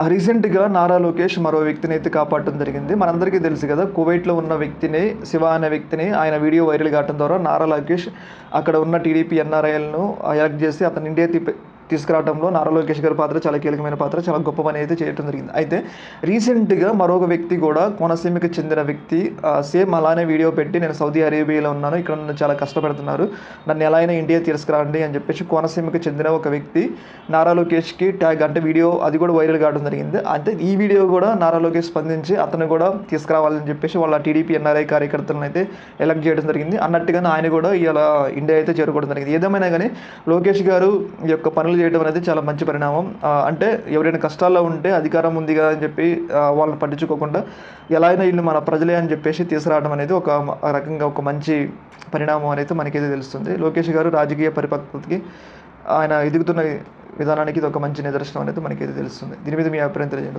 రీసెంట్గా నారా లోకేష్ మరో వ్యక్తిని అయితే కాపాడటం జరిగింది. మనందరికీ తెలుసు కదా కువైట్లో ఉన్న వ్యక్తిని శివ అనే వ్యక్తిని ఆయన వీడియో వైరల్ కావడం ద్వారా నారా లోకేష్ అక్కడ ఉన్న టీడీపీ ఎన్ఆర్ఐలను ఎలక్ట్ చేసి అతను ఇండియా తిప్పి తీసుకురావడంలో నారా లోకేష్ గారి పాత్ర చాలా కీలకమైన పాత్ర చాలా గొప్ప పని అయితే చేయడం జరిగింది. అయితే రీసెంట్గా మరొక వ్యక్తి కూడా కోనసీమకి చెందిన వ్యక్తి సేమ్ అలానే వీడియో పెట్టి నేను సౌదీ అరేబియాలో ఉన్నాను ఇక్కడ నన్ను చాలా కష్టపెడుతున్నారు నన్ను ఎలా అయినా ఇండియా తీసుకురండి అని చెప్పేసి కోనసీమకి చెందిన ఒక వ్యక్తి నారా లోకేష్కి ట్యాగ్ అంటే వీడియో అది కూడా వైరల్ కావడం జరిగింది. అంటే ఈ వీడియో కూడా నారా లోకేష్ స్పందించి అతను కూడా తీసుకురావాలని చెప్పేసి వాళ్ళ టీడీపీ ఎన్ఆర్ఐ కార్యకర్తలను అయితే ఎలక్ట్ చేయడం జరిగింది. అన్నట్టుగానే ఆయన కూడా ఇలా ఇండియా అయితే చేరుకోవడం జరిగింది. ఏదేమైనా కానీ లోకేష్ గారు ఈ యొక్క పనులు చేయడం అనేది చాలా మంచి పరిణామం. అంటే ఎవరైనా కష్టాల్లో ఉంటే అధికారం ఉంది కదా అని చెప్పి వాళ్ళని పట్టించుకోకుండా ఎలా అయినా వీళ్ళు మన ప్రజలే అని చెప్పేసి తీసుకురావడం అనేది ఒక రకంగా ఒక మంచి పరిణామం అనేది మనకైతే తెలుస్తుంది. లోకేష్ గారు రాజకీయ పరిపక్వతకి ఆయన ఎదుగుతున్న విధానానికి ఇది ఒక మంచి నిదర్శనం అనేది మనకైతే తెలుస్తుంది. దీని మీద మీ అభిప్రాయం తెలియజేయండి.